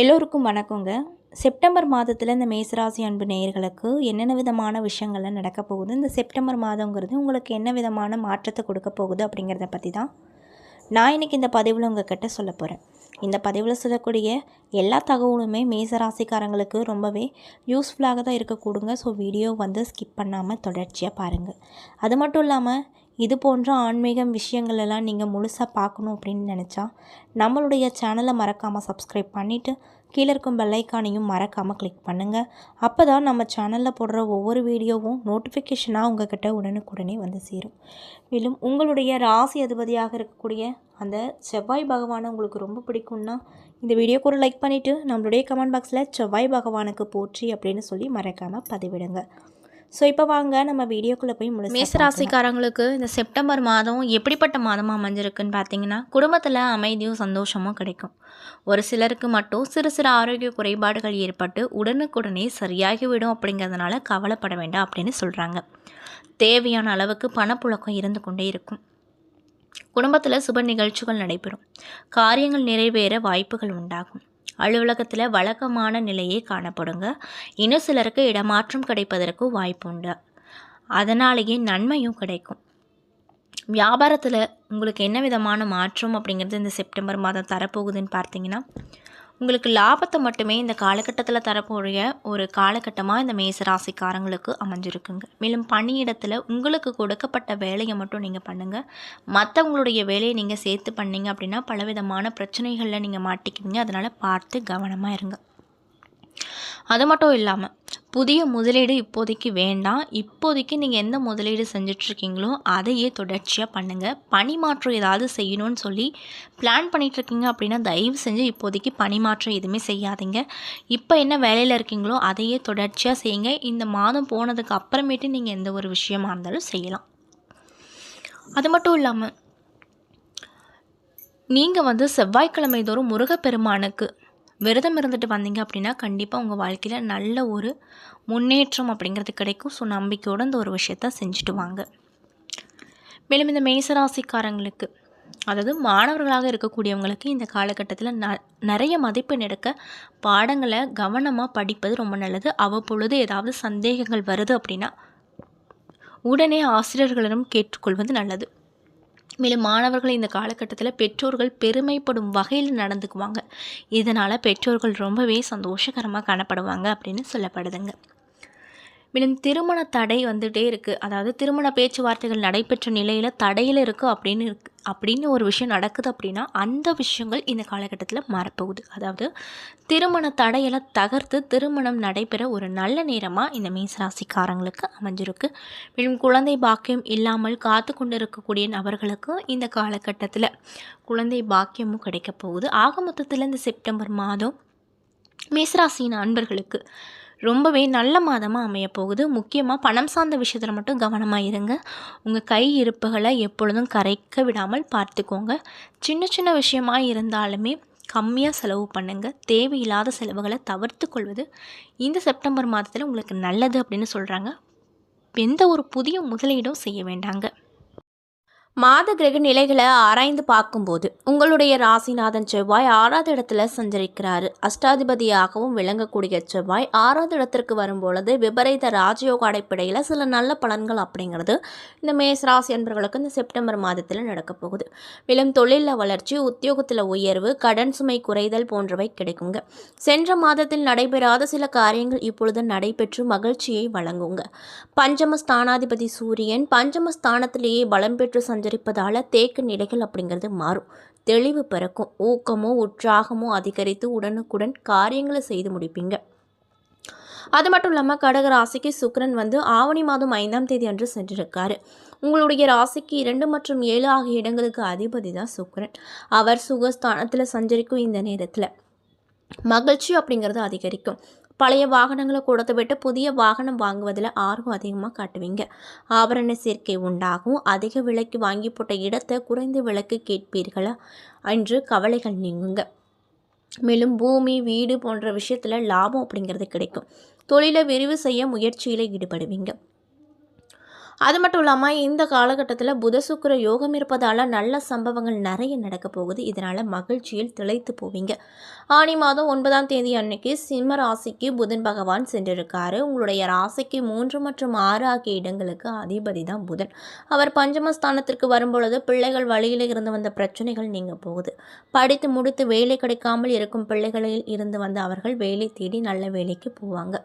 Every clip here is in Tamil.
எல்லோருக்கும் வணக்கங்க. செப்டம்பர் மாதத்தில் இந்த மேசராசி அன்பு நேயர்களுக்கு என்னென்ன விதமான விஷயங்கள்லாம் நடக்க போகுது? இந்த செப்டம்பர் மாதங்கிறது உங்களுக்கு என்ன விதமான மாற்றத்தை கொடுக்க போகுது அப்படிங்கிறத பற்றி தான் நான் இன்றைக்கி இந்த பதிவில் உங்ககிட்ட சொல்ல போகிறேன் இந்த பதிவில் சொல்லக்கூடிய எல்லா தகவலுமே மேசராசிக்காரங்களுக்கு ரொம்பவே யூஸ்ஃபுல்லாக தான் இருக்கக்கூடுங்க ஸோ வீடியோ வந்து ஸ்கிப் பண்ணாமல் தொடர்ச்சியாக பாருங்கள் அது மட்டும் இல்லாமல் இது போன்ற ஆன்மீகம் விஷயங்கள் எல்லாம் நீங்கள் முழுசாக பார்க்கணும் அப்படின்னு நினச்சா நம்மளுடைய சேனலை மறக்காமல் சப்ஸ்கிரைப் பண்ணிவிட்டு கீழே இருக்கும் பெல்லைக்கானையும் மறக்காமல் கிளிக் பண்ணுங்கள் அப்போ தான் நம்ம சேனலில் போடுற ஒவ்வொரு வீடியோவும் நோட்டிஃபிகேஷனாக உங்ககிட்ட உடனுக்குடனே வந்து சேரும். மேலும் உங்களுடைய ராசி அதிபதியாக இருக்கக்கூடிய அந்த செவ்வாய் பகவானை உங்களுக்கு ரொம்ப பிடிக்கும்னா இந்த வீடியோக்கு ஒரு லைக் பண்ணிவிட்டு நம்மளுடைய கமெண்ட் பாக்ஸில் செவ்வாய் பகவானுக்கு போற்றி அப்படின்னு சொல்லி மறக்காமல் பதிவிடுங்க. ஸோ இப்போ வாங்க நம்ம வீடியோக்குள்ளே போய் முழு மேசராசிக்காரங்களுக்கு இந்த செப்டம்பர் மாதம் எப்படிப்பட்ட மாதமாக அமைஞ்சிருக்குன்னு பார்த்தீங்கன்னா குடும்பத்தில் அமைதியும் சந்தோஷமும் கிடைக்கும். ஒரு சிலருக்கு மட்டும் சிறு சிறு ஆரோக்கிய குறைபாடுகள் ஏற்பட்டு உடனுக்குடனே சரியாகிவிடும் அப்படிங்கிறதுனால கவலைப்பட வேண்டாம் அப்படின்னு சொல்கிறாங்க தேவையான அளவுக்கு பணப்புழக்கம் இருந்து கொண்டே இருக்கும். குடும்பத்தில் சுப நிகழ்ச்சிகள் நடைபெறும். காரியங்கள் நிறைவேற வாய்ப்புகள் உண்டாகும். அலுவலகத்தில் வழக்கமான நிலையே காணப்படுங்க. இன்னும் சிலருக்கு இடமாற்றம் கிடைப்பதற்கு வாய்ப்பு உண்டு. அதனாலேயே நன்மையும் கிடைக்கும். வியாபாரத்தில் உங்களுக்கு என்ன விதமான மாற்றம் அப்படிங்கிறது இந்த செப்டம்பர் மாதம் தரப்போகுதுன்னு பார்த்தீங்கன்னா உங்களுக்கு லாபத்தை மட்டுமே இந்த காலகட்டத்தில் தரக்கூடிய ஒரு காலகட்டமாக இந்த மேச ராசிக்காரங்களுக்கு அமைஞ்சிருக்குங்க. மேலும் பணியிடத்தில் உங்களுக்கு கொடுக்கப்பட்ட வேலையை மட்டும் நீங்கள் பண்ணுங்கள் மற்றவங்களுடைய வேலையை நீங்கள் சேர்த்து பண்ணீங்க அப்படின்னா பலவிதமான பிரச்சனைகளில் நீங்கள் மாட்டிக்குவீங்க. அதனால் பார்த்து கவனமாக இருங்க. அது மட்டும் இல்லாமல் புதிய முதலீடு இப்போதைக்கு வேண்டாம். இப்போதைக்கு நீங்கள் எந்த முதலீடு செஞ்சிட்ருக்கீங்களோ அதையே தொடர்ச்சியாக பண்ணுங்கள் பணி மாற்றம் ஏதாவது செய்யணும்னு சொல்லி பிளான் பண்ணிகிட்ருக்கீங்க அப்படின்னா தயவு செஞ்சு இப்போதைக்கு பணி மாற்றம் எதுவுமே செய்யாதீங்க. இப்போ என்ன வேலையில் இருக்கீங்களோ அதையே தொடர்ச்சியாக செய்யுங்க. இந்த மாதம் போனதுக்கு அப்புறமேட்டு நீங்கள் எந்த ஒரு விஷயமா இருந்தாலும் செய்யலாம். அது மட்டும் இல்லாமல் நீங்கள் வந்து செவ்வாய்க்கிழமை தோறும் முருகப்பெருமானுக்கு விரதம் இருந்துட்டு வந்தீங்க அப்படின்னா கண்டிப்பாக உங்கள் வாழ்க்கையில் நல்ல ஒரு முன்னேற்றம் அப்படிங்கிறது கிடைக்கும். ஸோ நம்பிக்கையோடு இந்த ஒரு விஷயத்த செஞ்சுட்டு வாங்க. மேலும் இந்த மேசராசிக்காரங்களுக்கு அதாவது மாணவர்களாக இருக்கக்கூடியவங்களுக்கு இந்த காலகட்டத்தில் ந நிறைய மதிப்பெண் எடுக்க பாடங்களை கவனமாக படிப்பது ரொம்ப நல்லது. அவ்வப்பொழுது ஏதாவது சந்தேகங்கள் வருது அப்படின்னா உடனே ஆசிரியர்களிடம் கேட்டுக்கொள்வது நல்லது. மேலும் மாணவர்கள் இந்த காலகட்டத்தில் பெற்றோர்கள் பெருமைப்படும் வகையில் நடந்துக்குவாங்க. இதனால் பெற்றோர்கள் ரொம்பவே சந்தோஷகரமாக காணப்படுவாங்க அப்படின்னு சொல்லப்படுதுங்க. மேலும் திருமண தடை வந்துகிட்டே இருக்குது அதாவது திருமண பேச்சுவார்த்தைகள் நடைபெற்ற நிலையில் தடையில் இருக்குது அப்படின்னு இருக்கு. அப்படின்னு ஒரு விஷயம் நடக்குது அப்படின்னா அந்த விஷயங்கள் இந்த காலகட்டத்தில் மாறப்போகுது. அதாவது திருமண தடையெல்லாம் தகர்த்து திருமணம் நடைபெற ஒரு நல்ல நேரமாக இந்த மீசராசிக்காரங்களுக்கு அமைஞ்சிருக்கு. மேலும் குழந்தை பாக்கியம் இல்லாமல் காத்து கொண்டு இருக்கக்கூடிய நபர்களுக்கு இந்த காலகட்டத்தில் குழந்தை பாக்கியமும் கிடைக்க போகுது. ஆக மொத்தத்தில் இந்த செப்டம்பர் மாதம் மேசராசியின் அன்பர்களுக்கு ரொம்பவே நல்ல மாதமாக அமையப்போகுது. முக்கியமாக பணம் சார்ந்த விஷயத்தில் மட்டும் கவனமாக இருங்க. உங்கள் கை இருப்புகளை எப்பொழுதும் கரைக்க விடாமல் பார்த்துக்கோங்க. சின்ன சின்ன விஷயமாக இருந்தாலுமே கம்மியாக செலவு பண்ணுங்கள் தேவையில்லாத செலவுகளை தவிர்த்து கொள்வது இந்த செப்டம்பர் மாதத்தில் உங்களுக்கு நல்லது அப்படின்னு சொல்கிறாங்க எந்த ஒரு புதிய முதலீடும் செய்ய வேண்டாங்க. மாத கிரக நிலைகளை ஆராய்ந்து பார்க்கும்போது உங்களுடைய ராசிநாதன் செவ்வாய் ஆறாவது இடத்துல சஞ்சரிக்கிறாரு. அஷ்டாதிபதியாகவும் விளங்கக்கூடிய செவ்வாய் ஆறாவது இடத்திற்கு வரும்பொழுது விபரீத ராஜயோக அடைப்படையில் சில நல்ல பலன்கள் அப்படிங்கிறது இந்த மேஸ் ராசி என்பவர்களுக்கு இந்த செப்டம்பர் மாதத்தில் நடக்கப் போகுது. மேலும் தொழிலில் வளர்ச்சி உத்தியோகத்தில் உயர்வு கடன் சுமை குறைதல் போன்றவை கிடைக்குங்க. சென்ற மாதத்தில் நடைபெறாத சில காரியங்கள் இப்பொழுது நடைபெற்று மகிழ்ச்சியை வழங்குங்க. பஞ்சம ஸ்தானாதிபதி சூரியன் பஞ்சம ஸ்தானத்திலேயே பலம் பெற்று சஞ்சரிப்பதால் தேக்க நிலைகள் அப்படிங்கிறது மாறும். தெளிவு பிறக்கும். ஊக்கமோ உற்சாகமோ அதிகரித்து உடனுக்குடன் காரியங்களை செய்து முடிப்பீங்க. அது மட்டும் இல்லாமல் கடக ராசிக்கு சுக்கரன் வந்து ஆவணி மாதம் ஐந்தாம் தேதி அன்று சென்றிருக்காரு. உங்களுடைய ராசிக்கு இரண்டு மற்றும் ஏழு ஆகிய இடங்களுக்கு அதிபதி தான் சுக்கரன். அவர் சுகஸ்தானத்தில் சஞ்சரிக்கும் இந்த நேரத்தில் மகிழ்ச்சி அப்படிங்கிறது அதிகரிக்கும். பழைய வாகனங்களை கொடுத்து விட்டு புதிய வாகனம் வாங்குவதில் ஆர்வம் அதிகமாக காட்டுவீங்க. ஆபரண சேர்க்கை உண்டாகும். அதிக விலைக்கு வாங்கி போட்ட இடத்தை குறைந்த விலைக்கு கேட்பீர்களா என்று கவலைகள் நீங்குங்க. மேலும் பூமி வீடு போன்ற விஷயத்தில் லாபம் அப்படிங்கிறது கிடைக்கும். தொழிலை விரிவு செய்ய முயற்சியில் ஈடுபடுவீங்க. அது மட்டும் இல்லாமல் இந்த காலகட்டத்தில் புத சுக்கிர யோகம் இருப்பதால் நல்ல சம்பவங்கள் நிறைய நடக்க போகுது. இதனால் மகிழ்ச்சியில் திளைத்து போவீங்க. ஆனி மாதம் ஒன்பதாம் தேதி அன்னைக்கு சிம்ம ராசிக்கு புதன் பகவான் சென்றிருக்காரு. உங்களுடைய ராசிக்கு மூன்று மற்றும் ஆறு ஆகிய இடங்களுக்கு அதிபதி தான் புதன். அவர் பஞ்சமஸ்தானத்திற்கு வரும்பொழுது பிள்ளைகள் வழியில் இருந்து வந்த பிரச்சனைகள் நீங்க போகுது. படித்து முடித்து வேலை கிடைக்காமல் இருக்கும் பிள்ளைகளில் இருந்து வந்த அவர்கள் வேலை தேடி நல்ல வேலைக்கு போவாங்க.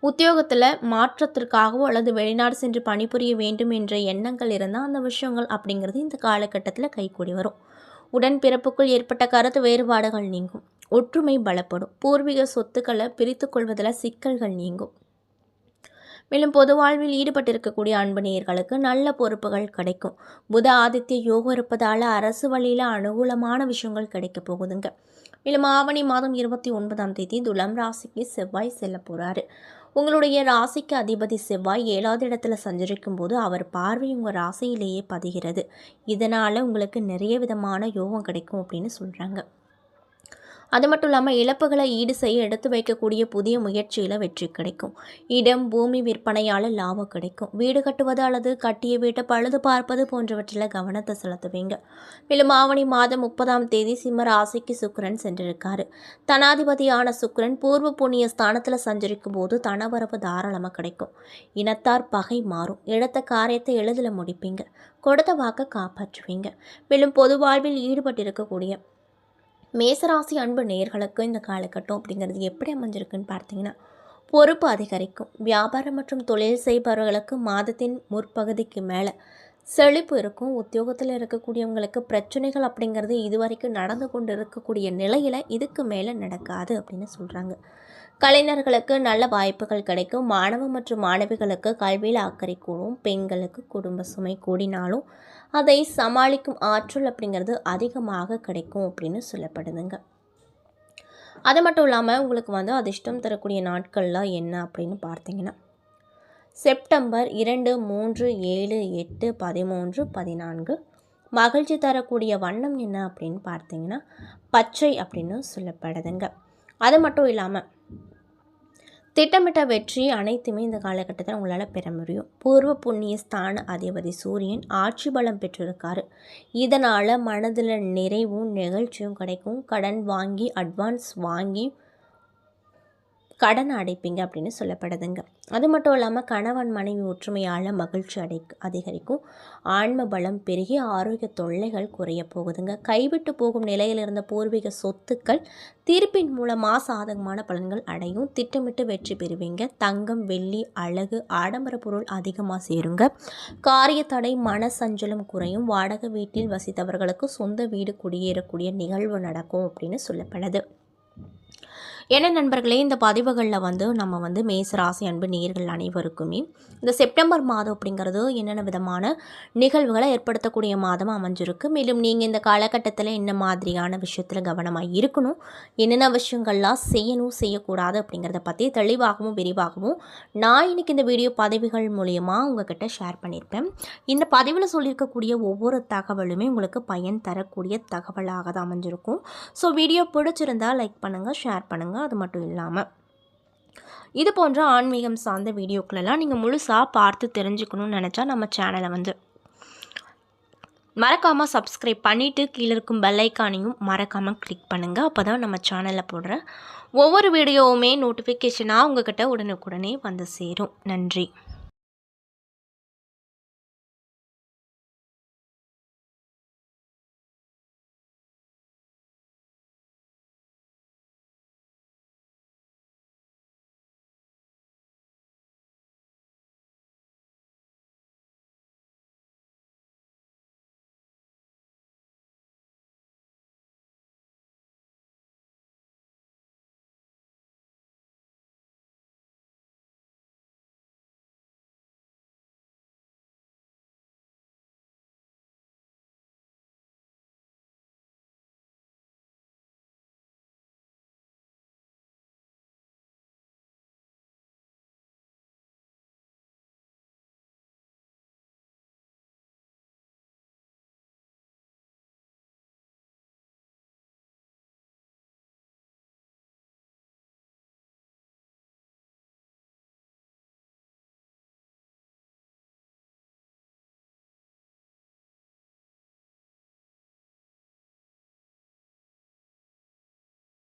உத்தியோகத்தில் மாற்றத்திற்காகவோ அல்லது வெளிநாடு சென்று பணிபுரிய வேண்டும் என்ற எண்ணங்கள் இருந்தால் அந்த விஷயங்கள் அப்படிங்கிறது இந்த காலகட்டத்தில் கைகூடி வரும். உடன் பிறப்புக்குள் ஏற்பட்ட கருத்து வேறுபாடுகள் நீங்கும். ஒற்றுமை பலப்படும். பூர்வீக சொத்துக்களை பிரித்து கொள்வதில் சிக்கல்கள் நீங்கும். மேலும் பொது வாழ்வில் ஈடுபட்டிருக்கக்கூடிய அன்பு நேயர்களுக்கு நல்ல பொறுப்புகள் கிடைக்கும். புத ஆதித்ய யோகம் இருப்பதால் அரசு வழியில் அனுகூலமான விஷயங்கள் கிடைக்க போகுதுங்க. மேலும் ஆவணி மாதம் இருபத்தி ஒன்பதாம் தேதி துலாம் ராசிக்கு செவ்வாய் செல்ல போகிறாரு உங்களுடைய ராசிக்கு அதிபதி செவ்வாய் ஏழாவது இடத்துல சஞ்சரிக்கும் போது அவர் பார்வை உங்கள் ராசியிலேயே பதிகிறது. இதனால் உங்களுக்கு நிறைய விதமான யோகம் கிடைக்கும் அப்படின்னு சொல்கிறாங்க அது மட்டும் இல்லாமல் இழப்புகளை ஈடு செய்ய எடுத்து வைக்கக்கூடிய புதிய முயற்சியில் வெற்றி கிடைக்கும். இடம் பூமி விற்பனையால் லாபம் கிடைக்கும். வீடு கட்டுவது அல்லது கட்டிய வீட்டை பழுது பார்ப்பது போன்றவற்றில் கவனத்தை செலுத்துவீங்க. மேலும் ஆவணி மாதம் முப்பதாம் தேதி சிம்ம ராசிக்கு சுக்கரன் சென்றிருக்காரு. தனாதிபதியான சுக்கரன் பூர்வ புண்ணிய ஸ்தானத்தில் சஞ்சரிக்கும் போது தனவரவு தாராளமாக கிடைக்கும். இனத்தார் பகை மாறும். எடுத்த காரியத்தை எளிதில் முடிப்பீங்க. கொடுத்த வாக்கை காப்பாற்றுவீங்க. மேலும் பொது வாழ்வில் ஈடுபட்டிருக்கக்கூடிய மேசராசி அன்பு நேர்களுக்கு இந்த காலகட்டம் அப்படிங்கிறது எப்படி அமைஞ்சிருக்குன்னு பார்த்தீங்கன்னா பொறுப்பு அதிகரிக்கும். வியாபாரம் மற்றும் தொழில் செய்பவர்களுக்கு மாதத்தின் முற்பகுதிக்கு மேலே செழிப்பு இருக்கும். உத்தியோகத்தில் இருக்கக்கூடியவங்களுக்கு பிரச்சனைகள் அப்படிங்கிறது இதுவரைக்கும் நடந்து கொண்டு இருக்கக்கூடிய நிலையில் இதுக்கு மேலே நடக்காது அப்படின்னு சொல்கிறாங்க கலைஞர்களுக்கு நல்ல வாய்ப்புகள் கிடைக்கும். மாணவ மற்றும் மாணவிகளுக்கு கல்வியில் அக்கறை கூடும். பெண்களுக்கு குடும்ப சுமை கூடினாலும் அதை சமாளிக்கும் ஆற்றல் அப்படிங்கிறது அதிகமாக கிடைக்கும் அப்படின்னு சொல்லப்படுதுங்க. அது மட்டும் இல்லாமல் உங்களுக்கு வந்து அதிர்ஷ்டம் தரக்கூடிய நாட்கள்லாம் என்ன அப்படின்னு பார்த்தீங்கன்னா செப்டம்பர் இரண்டு மூன்று ஏழு எட்டு பதிமூன்று பதினான்கு மகிழ்ச்சி தரக்கூடிய வண்ணம் என்ன அப்படின்னு பார்த்தீங்கன்னா பச்சை அப்படின்னு சொல்லப்படுதுங்க. அது மட்டும் இல்லாமல் திட்டமிட்ட வெற்றி அனைத்துமே இந்த காலகட்டத்தில் உங்களால் பெற முடியும். பூர்வ புண்ணிய ஸ்தான அதிபதி சூரியன் ஆட்சி பலம் பெற்றிருக்காரு. இதனால் மனதில் நிறைவும் நிகழ்ச்சியும் கிடைக்கும். கடன் வாங்கி அட்வான்ஸ் வாங்கி கடன் அடைப்பீங்க அப்படின்னு சொல்லப்படுதுங்க. அது மட்டும் இல்லாமல் கணவன் மனைவி ஒற்றுமையால் மகிழ்ச்சி அடை அதிகரிக்கும். ஆன்ம பலம் பெருகி ஆரோக்கிய தொல்லைகள் குறைய போகுதுங்க. கைவிட்டு போகும் நிலையில் இருந்த பூர்வீக சொத்துக்கள் தீர்ப்பின் மூலமாக சாதகமான பலன்கள் அடையும். திட்டமிட்டு வெற்றி பெறுவீங்க. தங்கம் வெள்ளி அழகு ஆடம்பர பொருள் அதிகமாக சேருங்க. காரிய தடை மன சஞ்சலம் குறையும். வாடகை வீட்டில் வசித்தவர்களுக்கு சொந்த வீடு குடியேறக்கூடிய நிகழ்வு நடக்கும் அப்படின்னு சொல்லப்படுது. என்ன நண்பர்களே இந்த பதிவுகளில் வந்து நம்ம வந்து மேச ராசி அன்பு நேர்கள் அனைவருக்குமே இந்த செப்டம்பர் மாதம் அப்படிங்கிறது என்னென்ன விதமான நிகழ்வுகளை ஏற்படுத்தக்கூடிய மாதம் அமைஞ்சிருக்கு. மேலும் நீங்கள் இந்த காலகட்டத்தில் என்ன மாதிரியான விஷயத்தில் கவனமாக இருக்கணும் என்னென்ன விஷயங்கள்லாம் செய்யணும் செய்யக்கூடாது அப்படிங்கிறத பற்றி தெளிவாகவும் விரிவாகவும் நான் இன்றைக்கி இந்த வீடியோ பதிவுகள் மூலியமாக உங்ககிட்ட ஷேர் பண்ணியிருப்பேன். இந்த பதிவில் சொல்லியிருக்கக்கூடிய ஒவ்வொரு தகவலுமே உங்களுக்கு பயன் தரக்கூடிய தகவலாக தான் அமைஞ்சிருக்கும். ஸோ வீடியோ பிடிச்சிருந்தால் லைக் பண்ணுங்கள் ஷேர் பண்ணுங்கள் பண்ணுங்கள் அது மட்டும் இல்லாமல் இது போன்ற ஆன்மீகம் சார்ந்த வீடியோக்களெல்லாம் நீங்கள் முழுசாக பார்த்து தெரிஞ்சுக்கணும்னு நினச்சா நம்ம சேனலை வந்து மறக்காமல் சப்ஸ்கிரைப் பண்ணிவிட்டு கீழே இருக்கும் பெல்லைக்கானையும் மறக்காமல் கிளிக் பண்ணுங்கள் அப்போ தான் நம்ம சேனலில் போடுற ஒவ்வொரு வீடியோவுமே நோட்டிஃபிகேஷனாக உங்கள்கிட்ட உடனுக்குடனே வந்து சேரும். நன்றி.